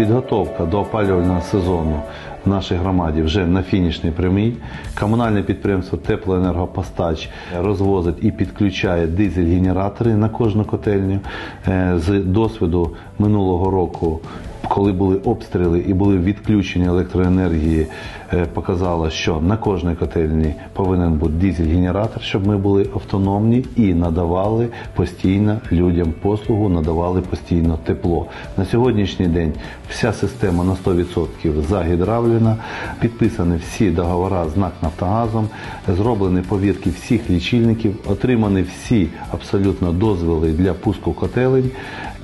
Підготовка до опалювального сезону в нашій громаді вже на фінішній прямій. Комунальне підприємство Теплоенергопостач розвозить і підключає дизель-генератори на кожну котельню. Е, З досвіду минулого року коли були обстріли і були відключення електроенергії, е, показало, що на кожній котельні повинен бути дизель-генератор, щоб ми були автономні і надавали постійно людям послугу, надавали постійно тепло. На сьогоднішній день вся система на 100% загідравлена, підписані всі договори з НАК Нафтогазом, зроблені повідки всіх лічильників, отримані всі абсолютно дозволи для пуску котелень.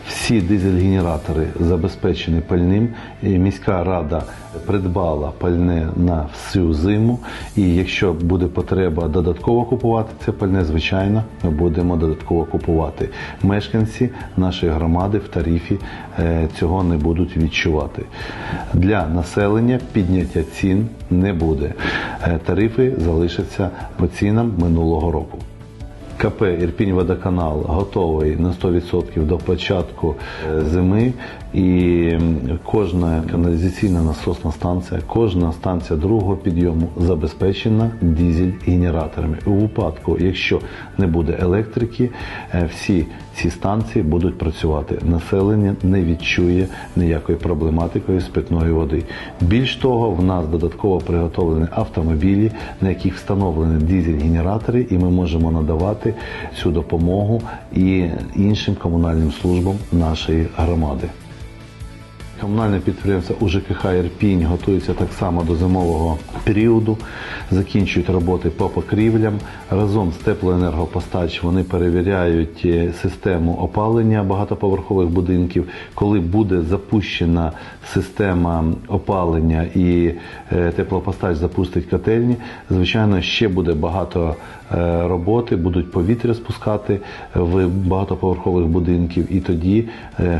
Всі дизель-генератори забезпечені пальним. Міська рада придбала пальне на всю зиму. І якщо буде потреба додатково купувати це пальне, звичайно, ми будемо додатково купувати. Мешканці нашої громади в тарифі е, цього не будуть відчувати. Для населення підняття цін не буде. Е, Тарифи залишаться по цінам минулого року. КП Ірпінь Водоканал готовий на 100% до початку е, зими, і кожна каналізаційна насосна станція, кожна станція другого підйому забезпечена дизель-генераторами. У випадку, якщо не буде електрики, е, всі ці станції будуть працювати. Населення не відчує ніякої проблематикою з питної води. Більш того, в нас додатково приготовлені автомобілі, на яких встановлені дизель-генератори, і ми можемо надавати цю допомогу і іншим комунальним службам нашої громади. Комунальне підприємство УЖКХ Ірпінь готується так само до зимового періоду, закінчують роботи по покрівлям. Разом з теплоенергопостач вони перевіряють е, систему опалення багатоповерхових будинків. Коли буде запущена система опалення і е, теплопостач запустить котельні, звичайно, ще буде багато е, роботи, будуть повітря спускати в багатоповерхових будинків, і тоді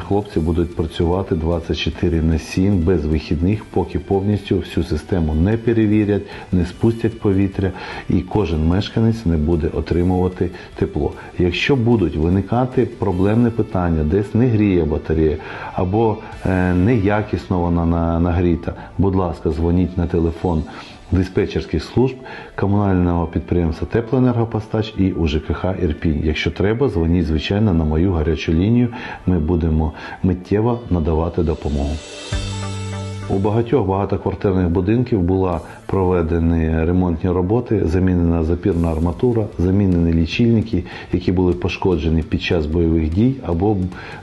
хлопці будуть працювати 24 на 7 без вихідних, поки повністю всю систему не перевірять, не спустять повітря, і кожен мешканець не буде отримувати тепло. Якщо будуть виникати проблемне питання, десь не гріє батарея або е, неякісно вона нагріта, будь ласка, дзвоніть на телефон диспетчерських служб комунального підприємства Теплоенергопостач і УЖКХ Ірпінь. Якщо треба, дзвоніть звичайно на мою гарячу лінію. Ми будемо миттєво надавати допомогу. У багатьох багатоквартирних будинків була проведені ремонтні роботи, замінена запірна арматура, замінені лічильники, які були пошкоджені під час бойових дій, або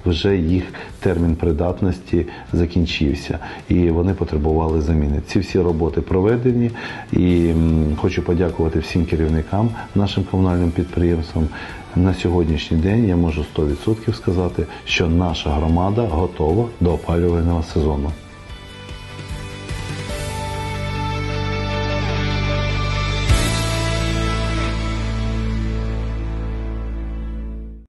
вже їх термін придатності закінчився, і вони потребували заміни. Ці всі роботи проведені, і хочу подякувати всім керівникам нашим комунальним підприємствам. На сьогоднішній день я можу 100% сказати, що наша громада готова до опалювального сезону.